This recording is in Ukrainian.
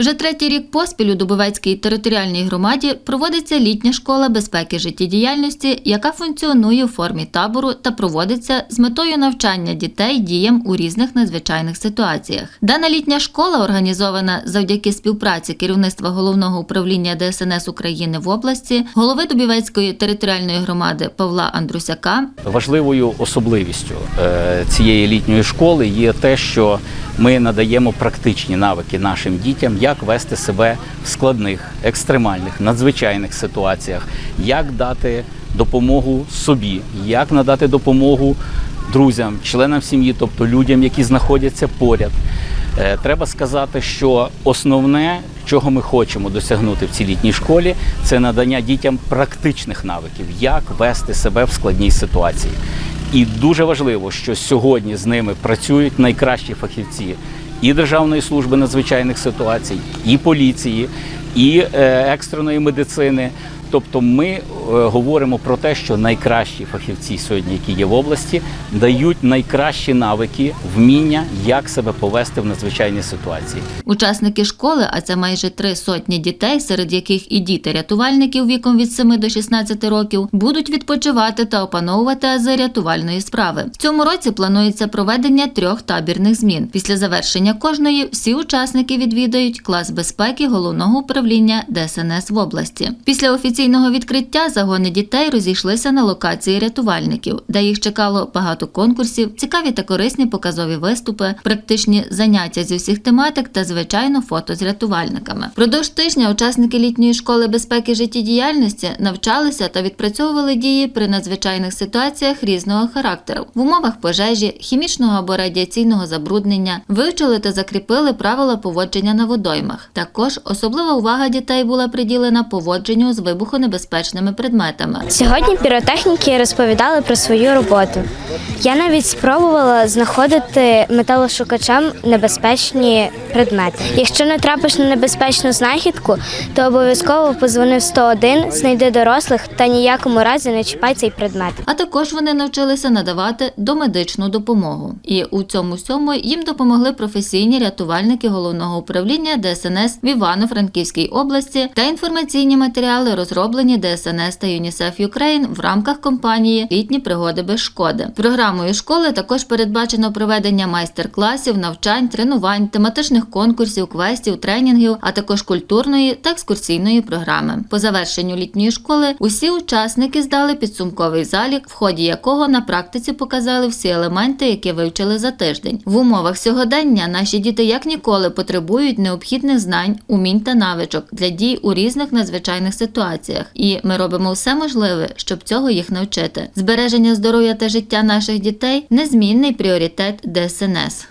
Вже третій рік поспіль у Дубовецькій територіальній громаді проводиться літня школа безпеки життєдіяльності, яка функціонує у формі табору та проводиться з метою навчання дітей діям у різних надзвичайних ситуаціях. Дана літня школа організована завдяки співпраці керівництва головного управління ДСНС України в області, голови Дубівецької територіальної громади Павла Андрусяка, Важливою особливістю е, цієї літньої школи є те, що ми надаємо практичні навики нашим дітям, як вести себе в складних, екстремальних, надзвичайних ситуаціях, як дати допомогу собі, як надати допомогу друзям, членам сім'ї, тобто людям, які знаходяться поряд. Е, Треба сказати, що основне, чого ми хочемо досягнути в цій літній школі, це надання дітям практичних навиків, як вести себе в складній ситуації. І дуже важливо, що сьогодні з ними працюють найкращі фахівці і Державної служби надзвичайних ситуацій, і поліції, і е, екстреної медицини. Тобто ми е, говоримо про те, що найкращі фахівці сьогодні, які є в області, дають найкращі навики, вміння, як себе повести в надзвичайній ситуації. Учасники школи, а це майже три сотні дітей, серед яких і діти рятувальників віком від 7 до 16 років, будуть відпочивати та опановувати ази рятувальної справи. В цьому році планується проведення трьох табірних змін. Після завершення кожної всі учасники відвідають клас безпеки головного управління ДСНС в області. Після офіційного відкриття загони дітей розійшлися на локації рятувальників, де їх чекало багато конкурсів, цікаві та корисні показові виступи, практичні заняття зі всіх тематик та звичайно фото з рятувальниками. Продовж тижня учасники літньої школи безпеки життєдіяльності навчалися та відпрацьовували дії при надзвичайних ситуаціях різного характеру в умовах пожежі, хімічного або радіаційного забруднення, вивчили та закріпили правила поводження на водоймах. Також особлива увага дітей була приділена поводженню з вибухонебезпечними предметами. Сьогодні піротехніки розповідали про свою роботу. Я навіть спробувала знаходити металошукачем небезпечні предмети. Якщо натрапиш на небезпечну знахідку, то обов'язково позвони в 101, знайди дорослих та ніякому разі не чіпай цей предмет. А також вони навчилися надавати домедичну допомогу. І у цьому всьому їм допомогли професійні рятувальники головного управління ДСНС в Івано-Франківській області та інформаційні матеріали розроблені ДСНС та ЮНІСЕФ Юкрейн в рамках компанії Літні пригоди без шкоди. Програмою школи також передбачено проведення майстер-класів, навчань, тренувань, тематичних конкурсів, квестів, тренінгів, а також культурної та екскурсійної програми. По завершенню літньої школи усі учасники здали підсумковий залік, в ході якого на практиці показали всі елементи, які вивчили за тиждень. В умовах сьогодення наші діти як ніколи потребують необхідних знань, умінь та навичок для дій у різних надзвичайних ситуаціях. І ми робимо все можливе, щоб цього їх навчити. Збереження здоров'я та життя наших дітей незмінний пріоритет ДСНС.